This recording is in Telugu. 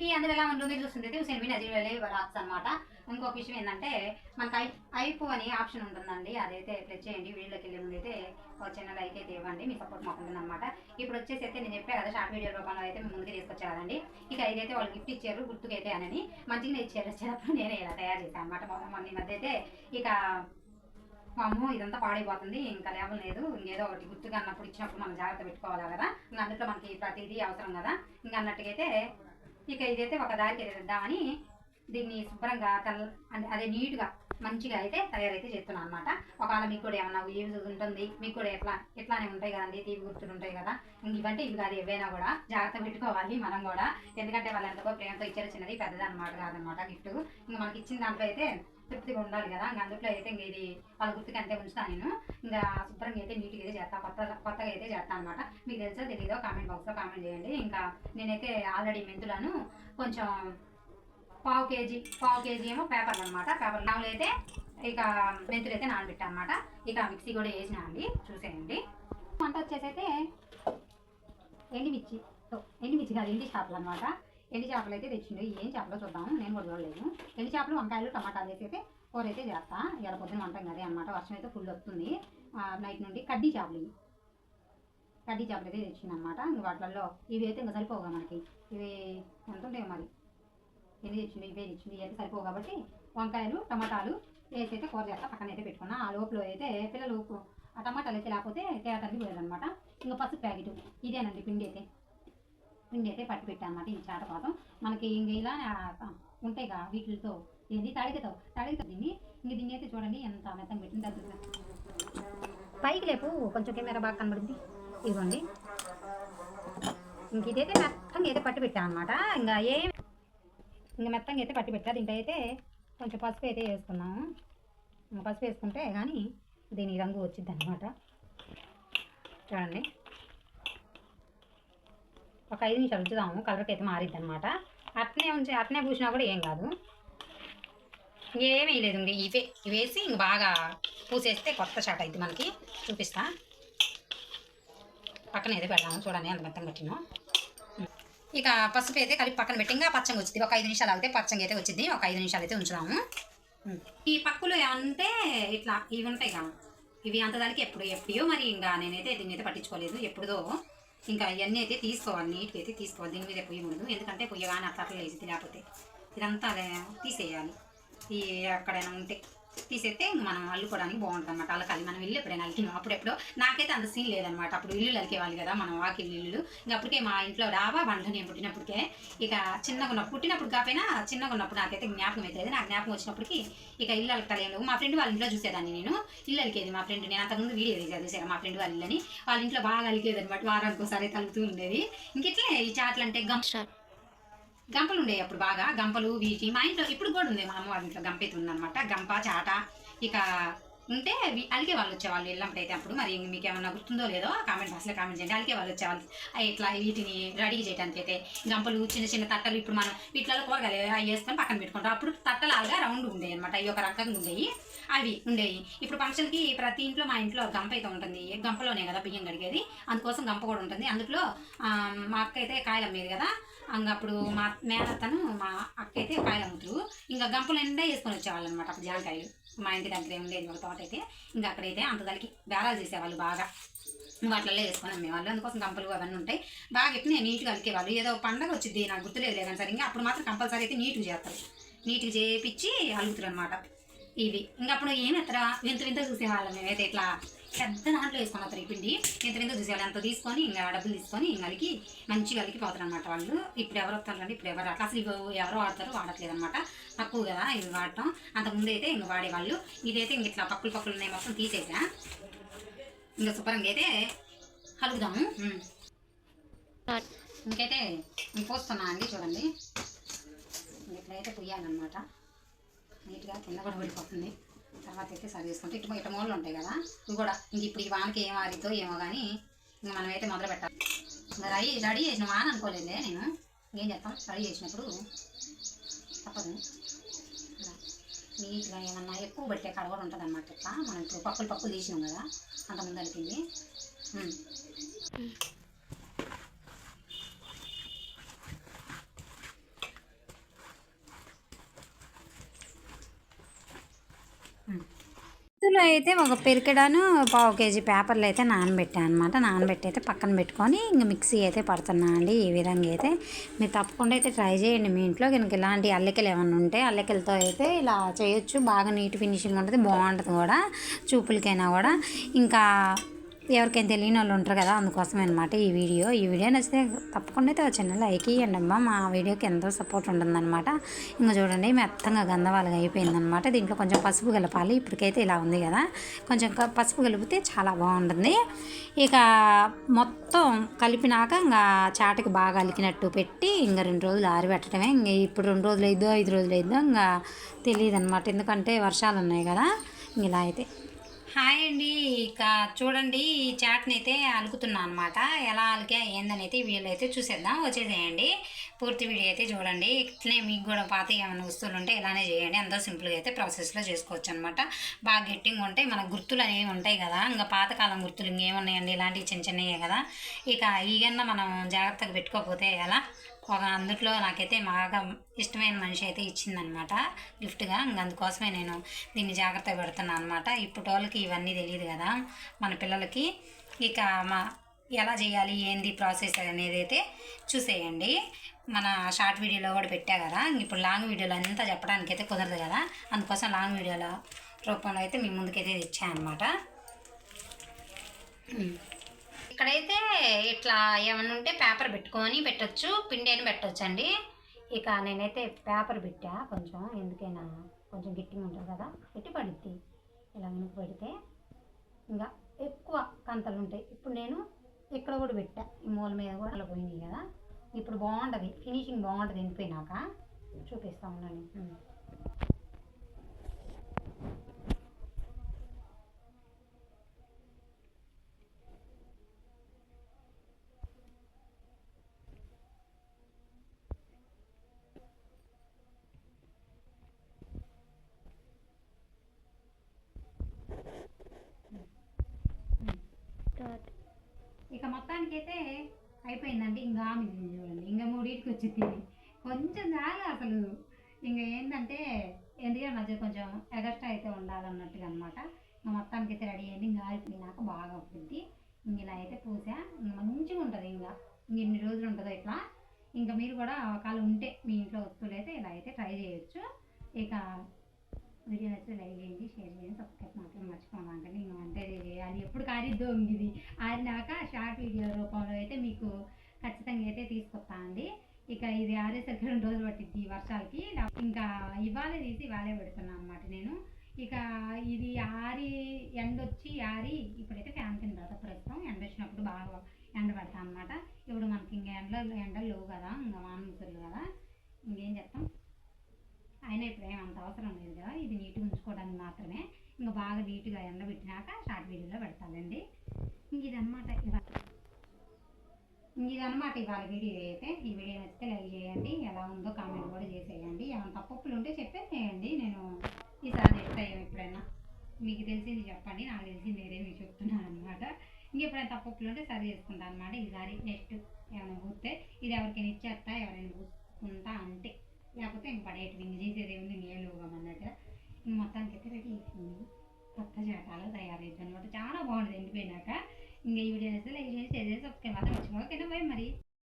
మనకి అందులో ఎలా ఉంటుంది చూస్తుంటే హుసేన్ బిన్ అజీర్ వెళ్ళి రాక్స్ అనమాట ఇంకొక విషయం ఏంటంటే మనకి ఐ ఐపు అని ఆప్షన్ ఉంటుందండి. అదైతే ప్రెస్ చేయండి వీడియోకి వెళ్ళే ముందు అయితే ఒక చిన్న లైక్ అయితే ఇవ్వండి మీ సపోర్ట్ మాకు ఉంటుందన్నమాట ఇప్పుడు వచ్చేసి అయితే నేను చెప్పాను కదా షార్ట్ వీడియో రూపంలో అయితే మేము ముందుకు తీసుకొచ్చారండి ఇక ఇదైతే వాళ్ళు గిఫ్ట్ ఇచ్చారు గుర్తుకైతే అని మంచిగా ఇచ్చారు. వచ్చేటప్పుడు నేనే ఇలా తయారు చేశాను అనమాట మొన్న ఈ మధ్య అయితే ఇక అమ్మో ఇదంతా పాడైపోతుంది ఇంకా లేవల్ లేదు. ఇంకేదో ఒకటి గుర్తుగా అన్నప్పుడు ఇచ్చినప్పుడు మనం జాగ్రత్త పెట్టుకోవాలి కదా. ఇంకా అందులో మనకి ప్రతిదీ అవసరం కదా. ఇంకా అన్నట్టుగైతే ఇక ఇదైతే ఒక దారికి ఇద్దామని దీన్ని శుభ్రంగా తెల్ల అంటే అదే నీట్గా మంచిగా అయితే తయారైతే చేస్తున్నాను అనమాట ఒకవేళ మీకు కూడా ఏమన్నా యూజ్ ఉంటుంది మీకు కూడా ఎట్లా ఎట్లానే ఉంటాయి కదండి తీపి గుర్తులు ఉంటాయి కదా. ఇంక ఇవంటే ఇవి కాదు ఏవైనా కూడా జాగ్రత్త పెట్టుకోవాలి మనం కూడా. ఎందుకంటే వాళ్ళు ఎంతకో ప్రేమతో ఇచ్చారు చిన్నది పెద్దది అనమాట కాదనమాట గిఫ్ట్. ఇంకా మనకి ఇచ్చిన దాంట్లో అయితే తృప్తిగా ఉండాలి కదా. ఇంకా అందులో అయితే ఇంక ఇది వాళ్ళ గుర్తుకి అంతే ఉంచుతాను నేను. ఇంకా శుభ్రంగా అయితే నీట్గా అయితే చేస్తాను కొత్తగా కొత్తగా అయితే చేస్తాను అనమాట మీకు తెలుసో తెలీదో కామెంట్ బాక్స్లో కామెంట్ చేయండి. ఇంకా నేనైతే ఆల్రెడీ మెంతులను కొంచెం పావు కేజీ పావు కేజీ ఏమో పేపర్లు అనమాట పేపర్ నాలుగు అయితే ఇక మెంతులు అయితే నానబెట్టా అనమాట ఇక మిక్సీ కూడా వేసినా అండి. చూసేయండి. వంట వచ్చేసి అయితే ఎండిమిర్చి ఎండిమిర్చి కాదు ఎండి చేపలు అనమాట ఎండి చేపలు అయితే తెచ్చిండు ఏం చేపలో చూద్దాం నేను కూడా చూడలేదు. ఎండి చేపలు? వంకాయలు టమాటాలు వేసి అయితే కూర అయితే చేస్తా. ఇలా పొద్దున వంట అదే అనమాట వర్షం అయితే ఫుల్ వస్తుంది. నైట్ నుండి కడ్డీ చేపలు కడ్డీ చేపలు అయితే తెచ్చింది అనమాట ఇంక వాటిల్లో ఇవి అయితే ఇంకా సరిపోవుగా మనకి. ఇవి ఎంత ఉంటాయి మరి? ఎన్ని తెచ్చింది ఇవే తెచ్చింది ఇవి అయితే సరిపోవు కాబట్టి వంకాయలు టమాటాలు వేసి అయితే కూర చేస్తా. పక్కన అయితే పెట్టుకున్నా. ఆ లోపల అయితే పిల్లలు ఆ టమాటాలు అయితే లేకపోతే తేటానికి పోయారనమాట ఇంకా పసుపు ప్యాకెట్. ఇదేనండి పిండి అయితే. పిండి అయితే పట్టి పెట్టా అనమాట ఈ చాట పాతం మనకి ఇంక ఇలా ఉంటాయి ఉంటాయిగా వీటితో ఏది? తడిగతో తడిగతో దీన్ని ఇంక దీన్ని అయితే చూడండి ఎంత మెత్తం పెట్టింది దగ్గర పైకి లేపు కొంచెం కెమెరా బాగా కనబడింది. ఇదిగోండి. ఇంక ఇదైతే మెత్తంగా అయితే పట్టి పెట్టాను అనమాట ఇంకా ఏం ఇంకా మెత్తంగా అయితే పట్టి పెట్టా. దీంట్లో అయితే కొంచెం పసుపు అయితే వేసుకున్నాము పసుపు వేసుకుంటే కానీ దీని రంగు వచ్చింది అనమాట చూడండి. ఒక ఐదు నిమిషాలు ఉంచుదాము కలర్కి అయితే మారిద్ది అనమాట అట్నే ఉంచి అట్నే పూసినా కూడా ఏం కాదు. ఏమీ లేదు ఇంక ఇవే ఇవి వేసి ఇంక బాగా పూసేస్తే కొత్త షాట్ అయింది మనకి. చూపిస్తా. పక్కన అయితే పెడదాము చూడండి అంత మెత్తం పెట్టినా ఇక పసుపు అయితే కలిపి పక్కన పెట్టి ఇంకా పచ్చంగా వచ్చింది ఒక ఐదు నిమిషాలు ఆగితే పచ్చంగా అయితే వచ్చింది ఒక ఐదు నిమిషాలు అయితే ఉంచుదాము. ఈ పక్కులు ఏమంటే ఇట్లా ఇవి ఉంటాయి కదా. ఇవి అంత దానికి ఎప్పుడు ఎప్పుడో మరి ఇంకా నేనైతే దీన్ని అయితే పట్టించుకోలేదు. ఎప్పుడుదో ఇంకా ఇవన్నీ అయితే తీసుకోవాలి నీట్గా అయితే తీసుకోవాలి. దీని మీద పొయ్యి ముందు. ఎందుకంటే పొయ్యగానే అట్లా అట్లా లేకపోతే. ఇదంతా అదే తీసేయాలి. ఈ ఎక్కడైనా ఉంటే. తీసేస్తే ఇంక మనం అల్లుకోవడానికి బాగుంటుంది అనమాట అలకాలి మనం ఇల్లు ఎప్పుడైనా అలికినాం అప్పుడెప్పుడు నాకైతే అంత సీన్ లేదనమాట అప్పుడు ఇల్లు అలికేవాళ్ళు కదా మనం వాకిల్ ఇల్లు ఇంకా అప్పటికే మా ఇంట్లో రావా బండ్లు నేను పుట్టినప్పటికే ఇక చిన్నగా ఉన్నప్పుడు పుట్టినప్పుడు కాకపోయినా చిన్నగా ఉన్నప్పుడు నాకైతే జ్ఞాపకం అవుతుంది నాకు జ్ఞాపకం వచ్చినప్పటికి ఇక ఇల్లు అలకలు మా ఫ్రెండ్ వాళ్ళ ఇంట్లో చూసేదాన్ని నేను. ఇల్లు అలికేది మా ఫ్రెండ్. నేను అంతకుముందు వీడియో తీసేది చూసాను మా ఫ్రెండ్ వాళ్ళ ఇల్లని. వాళ్ళ ఇంట్లో బాగా అలికేది అనమాట వారానికి ఒకసారి తలుగుతూ ఉండేది ఇంకెట్లే ఈ చాట్లు అంటే గం గంపలు ఉండేవి అప్పుడు బాగా. గంపలు వీటి మా ఇంట్లో ఇప్పుడు కూడా ఉంది మా అమ్మ వాళ్ళ ఇంట్లో గంప అయితే ఉందన్నమాట గంప చాట ఇక ఉంటే వి- అలికే వాళ్ళు వచ్చేవాళ్ళు వెళ్ళినప్పుడు అయితే అప్పుడు. మరి మీకు ఏమన్నా గుర్తుందో లేదో కామెంట్ బాక్స్లో కామెంట్ చేయండి. అలికే వాళ్ళు వచ్చేవాళ్ళు. ఇట్లా వీటిని రెడీ చేయడానికి అయితే గంపలు చిన్న చిన్న తట్టలు ఇప్పుడు మనం వీటిలో కూరగాయలు అవి వేసుకొని పక్కన పెట్టుకుంటాం. అప్పుడు తట్టలాగా రౌండ్ ఉండేవి అనమాట అవి ఒక రకంగా ఉండేవి అవి ఉండేవి ఇప్పుడు ఫంక్షన్కి ప్రతి ఇంట్లో మా ఇంట్లో గంప అయితే ఉంటుంది. గంపలోనే కదా బియ్యం కడిగేది. అందుకోసం గంప కూడా ఉంటుంది. అందులో మా అక్క అయితే కాయలు అమ్మేది కదా. అప్పుడు మా మేనత్తను మా అక్క అయితే కాయలు అమ్ముతారు ఇంకా గంపలు నిండా వేసుకొని వచ్చేవాళ్ళు అనమాట అప్పుడు జాంకాయలు. మా ఇంటి దగ్గర ఉండేది ఒక తోట అయితే ఇంకా అక్కడైతే అంత దానికి బేరాలు చేసేవాళ్ళు బాగా. వాటిల్లో మేము వాళ్ళు అందుకోసం గంపలు అవన్నీ ఉంటాయి. బాగా ఎప్పుడు నీట్గా అలికేవాళ్ళు. ఏదో పండగ వచ్చింది నాకు గుర్తులేదు కానీ సరే. ఇంకా అప్పుడు మాత్రం కంపల్సరీ అయితే నీట్గా చేస్తారు. నీట్గా చేపించి అలుగుతారు అనమాట ఇవి. ఇంకా అప్పుడు ఏం ఎత్తరా? వింత వింత చూసేవాళ్ళం మేమైతే ఇట్లా పెద్ద దాంట్లో వేసుకున్న వస్తారు ఈ పిండి. ఎంత వింత చూసేవాళ్ళు అంత తీసుకొని ఇంకా డబ్బులు తీసుకొని ఇంకలికి అలికి మంచిగా అలికి పోతారు అనమాట వాళ్ళు. ఇప్పుడు ఎవరు వస్తారండి ఇప్పుడు ఎవరు అట్లా అసలు ఇవి ఎవరు వాడతారు వాడట్లేదు అనమాట తక్కువ కదా ఇవి వాడటం. అంతకుముందు అయితే ఇంక వాడేవాళ్ళు. ఇదైతే ఇంక ఇట్లా పక్కులు పక్కులు ఉన్నాయి మొత్తం తీసేసా. ఇంకా శుభ్రంగా అయితే కలుగుదాము ఇంకైతే పోస్తున్నా అండి చూడండి. ఇంక ఇట్లయితే పొయ్యాలన్నమాట. నీట్గా కింద కూడా పడిపోతుంది తర్వాత అయితే సరి చేసుకుంటే ఇటు ఇటు మూలలు ఉంటాయి కదా ఇవి కూడా. ఇంక ఇప్పుడు ఈ వానకి ఏం ఆరిద్దో ఏమో కానీ ఇంక మనమైతే మొదలు పెట్టాలి. రై రెడీ రెడీ చేసిన వాన అనుకోలేదే నేను. ఏం చేస్తాం? రెడీ చేసినప్పుడు తప్పదు. నీట్గా ఏమన్నా ఎక్కువ పెట్టే కాడ కూడా ఉంటుంది అనమాట ఇట్లా. మనం ఇప్పుడు పప్పులు పప్పులు తీసినాం కదా అంత ముందు అలిపింది ఇందులో అయితే ఒక పెరికడాను పావు కేజీ పేపర్లు అయితే నానబెట్టాను అనమాట నానబెట్టి అయితే పక్కన పెట్టుకొని ఇంక మిక్సీ అయితే పడుతున్నా అండి ఈ విధంగా అయితే. మీరు తప్పకుండా అయితే ట్రై చేయండి మీ ఇంట్లో. కనుక ఇలాంటి అల్లికలు ఏమైనా ఉంటే అల్లికలతో అయితే ఇలా చేయొచ్చు. బాగా నీట్ ఫినిషింగ్ ఉంటుంది బాగుంటుంది కూడా చూపులకైనా కూడా. ఇంకా ఎవరికైనా తెలియని వాళ్ళు ఉంటారు కదా అందుకోసమే అనమాట ఈ వీడియో. ఈ వీడియో నచ్చితే తప్పకుండా అయితే చిన్న లైక్ ఇవ్వండి అమ్మ. మా వీడియోకి ఎంతో సపోర్ట్ ఉంటుందన్నమాట. ఇంకా చూడండి మెత్తంగా గంధవాలుగా అయిపోయిందనమాట దీంట్లో కొంచెం పసుపు కలపాలి. ఇప్పటికైతే ఇలా ఉంది కదా. కొంచెం పసుపు కలిపితే చాలా బాగుంటుంది. ఇక మొత్తం కలిపినాక ఇంకా చాటకి బాగా అలికినట్టు పెట్టి ఇంకా రెండు రోజులు ఆరిపెట్టడమే. ఇంకా ఇప్పుడు రెండు రోజులు అయిద్దో ఐదు రోజులు అయిద్దో ఇంకా తెలియదు అనమాట ఎందుకంటే వర్షాలు ఉన్నాయి కదా. ఇంక ఇలా అయితే హాయ్ అండి. ఇక చూడండి ఈ చాట్ని అయితే అలుకుతున్నా అనమాట ఎలా అలికా ఏందని అయితే ఈ వీడియోలో అయితే చూసేద్దాం వచ్చేసేయండి. పూర్తి వీడియో అయితే చూడండి. ఇట్లనే మీకు కూడా పాత ఏమైనా వస్తువులు ఉంటే ఇలానే చేయండి. ఎంతో సింపుల్గా అయితే ప్రాసెస్లో చేసుకోవచ్చు అనమాట బాగా గట్టిగా ఉంటే మన గుర్తులు అనేవి ఉంటాయి కదా. ఇంకా పాతకాలం గుర్తులు ఇంకేమున్నాయండి? ఇలాంటివి చిన్న చిన్నవే కదా. ఇక ఈగన్నా మనం జాగ్రత్తగా పెట్టుకోకపోతే ఎలా? ఒక అందుట్లో నాకైతే బాగా ఇష్టమైన మనిషి అయితే ఇచ్చిందనమాట. గిఫ్ట్గా ఇంక అందుకోసమే నేను దీన్ని జాగ్రత్తగా పెడుతున్నాను అనమాట. ఇప్పుడు వాళ్ళకి ఇవన్నీ తెలియదు కదా మన పిల్లలకి. ఇక మా ఎలా చేయాలి ఏంది ప్రాసెస్ అనేది అయితే చూసేయండి. మన షార్ట్ వీడియోలో కూడా పెట్టా కదా. ఇప్పుడు లాంగ్ వీడియోలో అంతా చెప్పడానికి అయితే కుదరదు కదా. అందుకోసం లాంగ్ వీడియోల రూపంలో అయితే మీ ముందుకైతే తెచ్చాను అనమాట ఇక్కడైతే ఇట్లా ఏమన్నా ఉంటే పేపర్ పెట్టుకొని పెట్టచ్చు పిండి అని అండి ఇక నేనైతే పేపర్ పెట్టా కొంచెం ఎందుకైనా కొంచెం గట్టిగా ఉంటుంది కదా గట్టి పడుద్ది. ఇలా వెనక్కి పెడితే ఇంకా ఎక్కువ కంతలు ఉంటాయి. ఇప్పుడు నేను ఇక్కడ కూడా పెట్టా ఈ మూల మీద కూడా అలా పోయినాయి కదా. ఇప్పుడు బాగుంటుంది ఫినిషింగ్ బాగుంటుంది ఎండిపోయినాక. చూపిస్తా ఉన్నాను ఉమ్. ఇక మొత్తానికి అయితే అయిపోయిందండి ఇంకా మిగిలింది చూడండి. ఇంకా మూడింటికి వచ్చింది కొంచెం దాగా అసలు. ఇంకా ఏంటంటే ఎందుకంటే మధ్య కొంచెం ఎగస్ట్రా అయితే ఉండాలన్నట్టుగా అనమాట ఇంకా మొత్తానికి అయితే రెడీ అయ్యింది. ఇంకా ఆరిపోయినాక బాగా ఉంటుంది ఇంక ఇలా అయితే పూసా. మంచిగా ఉంటుంది ఇంకా. ఇంక ఎన్ని రోజులు ఉంటుందో ఇట్లా. ఇంకా మీరు కూడా ఒకవేళ ఉంటే మీ ఇంట్లో వస్తువులు అయితే ఇలా అయితే ట్రై చేయొచ్చు. ఇక వీడియో నచ్చితే లైక్ చేయండి షేర్ చేయండి సబ్స్క్రైబ్ మాత్రం మర్చిపోమాకండి ఇంకా వంట అయితే ఇప్పుడు ఎప్పుడు కారిద్దో ఇది ఆరినాక షార్ట్ వీడియో రూపంలో అయితే మీకు ఖచ్చితంగా అయితే తీసుకొస్తా అండి. ఇక ఇది ఆరేసరికి రెండు రోజులు పట్టింది వర్షాలకి. ఇంకా ఇవాళే తీసి ఇవాళే పెడుతున్నాను అనమాట నేను. ఇక ఇది ఆరి ఎండ వచ్చి ఆరి ఇప్పుడైతే ఫ్యాన్ కింద పెడతా. ప్రస్తుతం ఎండ వచ్చినప్పుడు బాగా ఎండ పెడతా అనమాట ఇప్పుడు మనకి ఇంకా ఎండలు ఎండలు లేవు కదా ఇంకా వాన కదా. ఇంకేం చెప్తాం అయినా ఇప్పుడు ఏమంత అవసరం లేదు కదా. ఇది నీట్గా ఉంచుకోవడానికి మాత్రమే. ఇంకా బాగా నీట్గా ఎండబెట్టినాక షార్ట్ వీడియోలో పెడతానండి. ఇంక ఇదన్నమాట ఇవాళ. ఇంక ఇదన్నమాట ఇవాళ వీడియో అయితే. ఈ వీడియో నచ్చితే లైక్ చేయండి. ఎలా ఉందో కామెంట్ కూడా చేసేయండి. ఏమైనా తప్పులు ఉంటే చెప్పేసేయండి. నేను ఈసారి నెక్స్ట్ ఎప్పుడైనా. మీకు తెలిసింది చెప్పండి. నాకు తెలిసింది వేరే మీకు చెప్తున్నాను అనమాట ఇంకెప్పుడైనా తప్పులు ఉంటే సరి చేసుకుంటాను అనమాట ఈసారి నెక్స్ట్ ఏమైనా పూస్తే ఇది ఎవరికైనా ఇచ్చేస్తా ఎవరైనా పూసుకుంటా అంటే. లేకపోతే ఇంక పడేటి ఇంక చేసేది ఏముంది? నేను అన్నట్టుగా. మొత్తానికి అయితే రెడీ అయిపోయింది. కొత్త చేటాలు తయారైంది అనమాట చాలా బాగుంటుంది ఎండిపోయినాక ఇంకా ఈ వీడియో నచ్చితే లైక్ చేసి ఏదైతే ఒకే సబ్స్క్రైబ్ మాత్రం మర్చిపోకండి బాయ్ మరి.